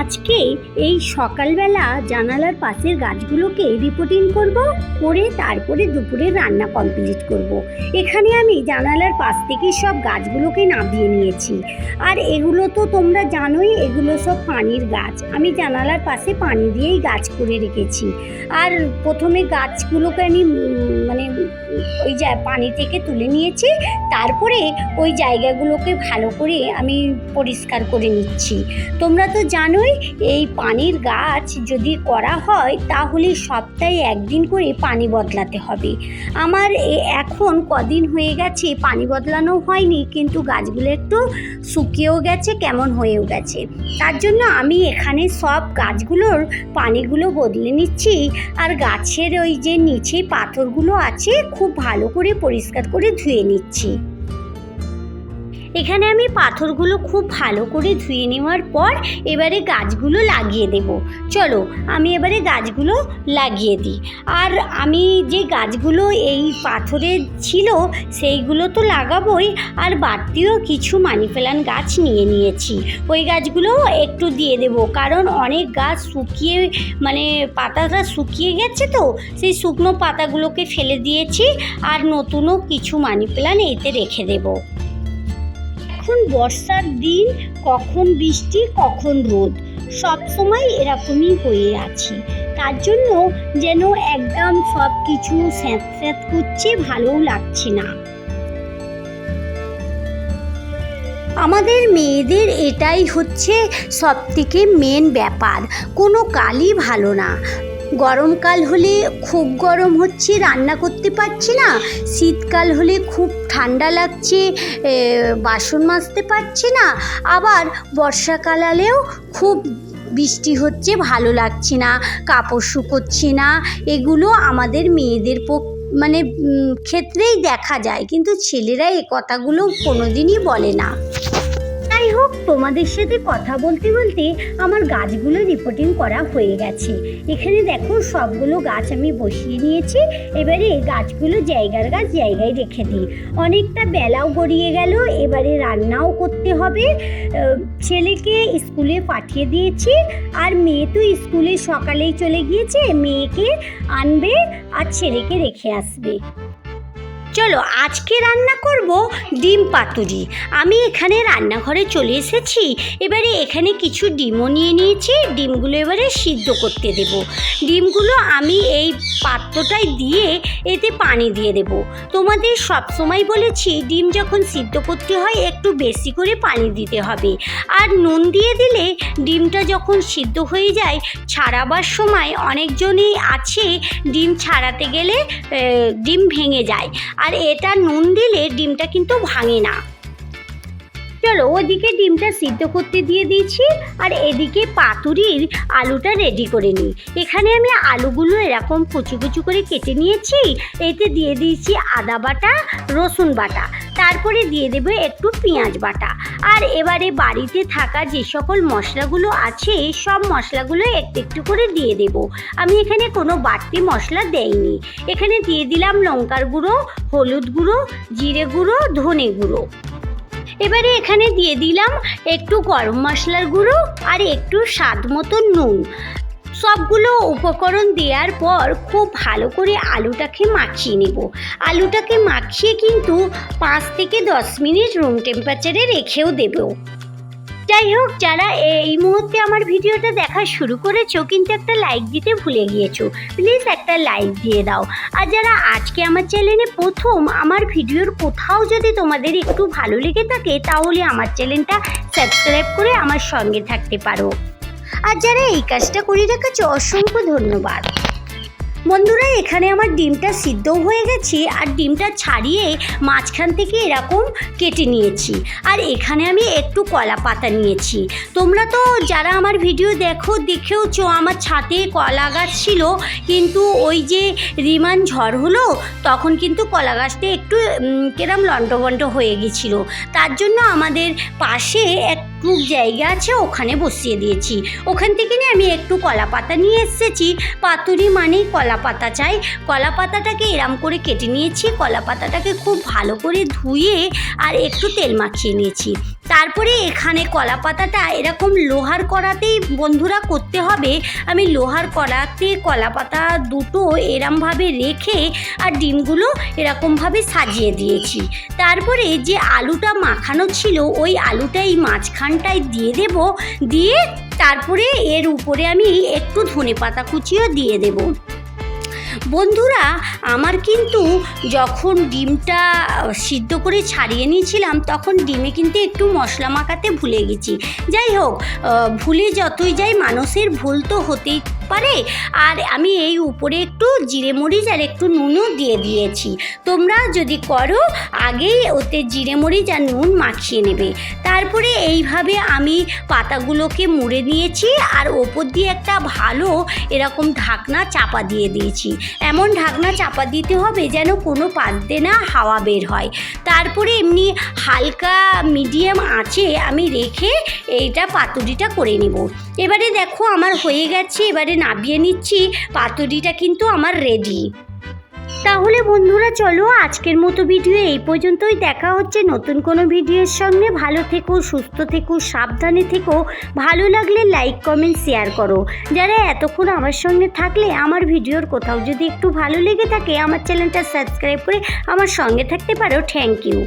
আজকে এই সকালবেলা জানালার পাশের গাছগুলোকে রিপোর্টিং করব, করে তারপরে দুপুরে রান্না কমপ্লিট করব। এখানে আমি জানালার পাশ থেকে সব গাছগুলোকে নামিয়ে নিয়েছি। আর এগুলো তো তোমরা জানোই, এগুলো সব পানির গাছ। আমি জানালার পাশে পানি দিয়েই গাছ করে রেখেছি। আর প্রথমে গাছগুলোকে আমি মানে ওই যা পানি থেকে তুলে নিয়েছি, তারপরে ওই জায়গাগুলোকে ভালো করে আমি পরিষ্কার করে নিচ্ছি। তোমরা তো জানোই এই পানির গাছ যদি করা হয়, তাহলে সপ্তাহে একদিন করে পানি বদলাতে হবে। আমার এখন কদিন হয়ে গেছে পানি বদলানো হয়নি, কিন্তু গাছগুলো একটু শুকিয়েও গেছে, কেমন হয়েও গেছে। তার জন্য আমি এখানে সব গাছগুলোর পানিগুলো বদলে নিচ্ছি। আর গাছের ওই যে নিচে পাথরগুলো আছে, খুব ভালো করে পরিষ্কার করে ধুয়ে নিচ্ছি। এখানে আমি পাথরগুলো খুব ভালো করে ধুয়ে নেওয়ার পর এবারে গাছগুলো লাগিয়ে দেব। চলো, আমি এবারে গাছগুলো লাগিয়ে দিই। আর আমি যে গাছগুলো এই পাথরে ছিল, সেইগুলো তো লাগাবোই। আর বাড়তিও কিছু মানি প্ল্যান্ট গাছ নিয়ে নিয়েছি। ওই গাছগুলো একটু দিয়ে দেব, কারণ অনেক গাছ শুকিয়ে মানে পাতাটা শুকিয়ে গেছে তো, সেই শুকনো পাতাগুলোকে ফেলে দিয়েছি। আর নতুনও কিছু মানি প্ল্যান্ট এতে রেখে দেবো। এখন বর্ষার দিন, কখন বৃষ্টি, কখন রোদ। সব সময় এরকমই হয়ে আছি। তার জন্য যেন একদম সব কিছু স্যাঁত স্যাঁত করছে, ভালোও লাগছে না। আমাদের মেয়েদের এটাই হচ্ছে সবথেকে মেন ব্যাপার। কোনো কালই ভালো না। গরমকাল হলে খুব গরম হচ্ছে, রান্না করতে পারছি না। শীতকাল হলে খুব ঠান্ডা লাগছে বাসন মাজতে পারছি না। আবার বর্ষাকাল হলেও খুব বৃষ্টি হচ্ছে, ভালো লাগছে না, কাপড় শুকোচ্ছে না। এগুলো আমাদের মেয়েদের পক মানে ক্ষেত্রেই দেখা যায়, কিন্তু ছেলেরা এ কথাগুলো কোনোদিনই বলে না। তোমাদের সাথে কথা বলতে বলতে আমার গাছগুলো রিপোর্টিং করা হয়ে গেছে। এখানে দেখো, সবগুলো গাছ আমি বসিয়ে নিয়েছি। এবারে গাছগুলো জায়গার গাছ জায়গায় রেখে দিই। অনেকটা বেলাও গড়িয়ে গেল, এবারে রান্নাও করতে হবে। ছেলেকে স্কুলে পাঠিয়ে দিয়েছি, আর মেয়ে তো স্কুলে সকালেই চলে গিয়েছে, মেয়েকে আনবে আর ছেলেকে রেখে আসবে। চলো আজকে রান্না করব ডিম পাতুরি। আমি এখানে রান্নাঘরে চলে এসেছি। এবারে এখানে কিছু ডিমও নিয়ে নিয়েছি। ডিমগুলো এবারে সিদ্ধ করতে দেব। ডিমগুলো আমি এই পাত্রটায় দিয়ে এতে পানি দিয়ে দেব। তোমাদের সব সময় বলেছি, ডিম যখন সিদ্ধ করতে হয়, একটু বেশি করে পানি দিতে হবে। আর নুন দিয়ে দিলে ডিমটা যখন সিদ্ধ হয়ে যায়, ছাড়াবার সময় অনেকজনই আছে, ডিম ছাড়াতে গেলে ডিম ভেঙে যায়। আর এটা নুন দিলে ডিমটা কিন্তু ভাঙে না। চলো ওদিকে ডিমটা সিদ্ধ করতে দিয়ে দিয়েছি আর এদিকে পাতুরির আলুটা রেডি করে নিই। এখানে আমি আলুগুলো এরকম কুচু কুচু করে কেটে নিয়েছি, এতে দিয়ে দিয়েছি আদা বাটা, রসুন বাটা, তারপরে দিয়ে দেবো একটু পেঁয়াজ বাটা। আর এবারে বাড়িতে থাকা যে সকল মশলাগুলো আছে, সব মশলাগুলো একটু একটু করে দিয়ে দেব। আমি এখানে কোনো বাড়তি মশলা দেইনি। এখানে দিয়ে দিলাম লঙ্কার গুঁড়ো, হলুদ গুঁড়ো, জিরে গুঁড়ো, ধনে গুঁড়ো। এবারে এখানে দিয়ে দিলাম একটু গরম মশলার গুঁড়ো আর একটু স্বাদ মতো নুন। সবগুলো উপকরণ দেওয়ার পর খুব ভালো করে আলুটাকে মাখিয়ে নেব। আলুটাকে মাখিয়ে কিন্তু পাঁচ থেকে দশ মিনিট রুম টেম্পারেচারে রেখেও দেবো। যাই হোক, যারা এই মুহূর্তে আমার ভিডিওটা দেখা শুরু করেছ, কিন্তু একটা লাইক দিতে ভুলে গিয়েছো প্লিজ একটা লাইক দিয়ে দাও। আর যারা আজকে আমার চ্যানেলে প্রথম, আমার ভিডিওর কোথাও যদি তোমাদের একটু ভালো লেগে থাকে, তাহলে আমার চ্যানেলটা সাবস্ক্রাইব করে আমার সঙ্গে থাকতে পারো। আর যারা এই কাজটা করে রেখেছো অসংখ্য ধন্যবাদ। বন্ধুরা, এখানে আমার ডিমটা সিদ্ধও হয়ে গেছে আর ডিমটা ছাড়িয়ে মাঝখান থেকে এরকম কেটে নিয়েছি। আর এখানে আমি একটু কলা পাতা নিয়েছি। তোমরা তো যারা আমার ভিডিও দেখো, দেখেওছো, আমার ছাতে কলা গাছ ছিল, কিন্তু ওই যে রিমান ঝড় হলো, তখন কিন্তু কলা গাছটা একটু কেরম লন্ডভন্ড হয়ে গেছিল। তার জন্য আমাদের পাশে একটু জায়গা আছে, ওখানে বসিয়ে দিয়েছি। ওখান থেকে নিয়ে আমি একটু কলা পাতা নিয়ে এসেছি। পাতুরি মানেই কলা পাতা চাই। কলা পাতাটাকে এরম করে কেটে নিয়েছি। কলা পাতাটাকে খুব ভালো করে ধুয়ে আর একটু তেল মাখিয়ে নিয়েছি। তারপরে এখানে কলা পাতাটা এরকম লোহার কড়াতেই বন্ধুরা করতে হবে। আমি লোহার কড়াতে কলা পাতা দুটো এরমভাবে রেখে আর ডিমগুলো এরকমভাবে সাজিয়ে দিয়েছি। তারপরে যে আলুটা মাখানো ছিল, ওই আলুটা এই মাঝখানটায় দিয়ে দেব। দিয়ে তারপরে এর উপরে আমি একটু ধনে পাতা কুচিও দিয়ে দেবো। বন্ধুরা, আমার কিন্তু যখন ডিমটা সিদ্ধ করে ছাড়িয়ে নিয়েছিলাম, তখন ডিমে কিন্তু একটু মশলা মাখাতে ভুলে গেছি। যাই হোক ভুলে যতই যাই, মানুষের ভুল তো হতেই পারে। আর আমি এই উপরে একটু জিরে মরিচ আর একটু নুনও দিয়ে দিয়েছি। তোমরা যদি করো, আগেই ওতে জিরে মরিচ আর নুন মাখিয়ে নেবে। তারপরে এইভাবে আমি পাতাগুলোকে মুড়ে নিয়েছি আর ওপর দিয়ে একটা ভালো এরকম ঢাকনা চাপা দিয়ে দিয়েছি। এমন ঢাকনা চাপা দিতে হবে যেন কোনো পাত না হাওয়া বের হয়। তারপরে এমনি হালকা মিডিয়াম আঁচে আমি রেখে এইটা পাতুরিটা করে নেব। এবারে দেখো আমার হয়ে গেছে, এবারে নাবিয়ে নিচ্ছি, পাতুরিটা কিন্তু আমার রেডি তাহলে বন্ধুরা, চলো আজকের মতো ভিডিও এই পর্যন্তই। দেখা হচ্ছে নতুন কোনো ভিডিওর সঙ্গে। ভালো থেকো, সুস্থ থেকো, সাবধানে থেকো। ভালো লাগলে লাইক কমেন্ট শেয়ার করো। যারা এতক্ষণ আমার সঙ্গে থাকলে, আমার ভিডিওর কোথাও যদি একটু ভালো লেগে থাকে, আমার চ্যানেলটা সাবস্ক্রাইব করে আমার সঙ্গে থাকতে পারো। Thank you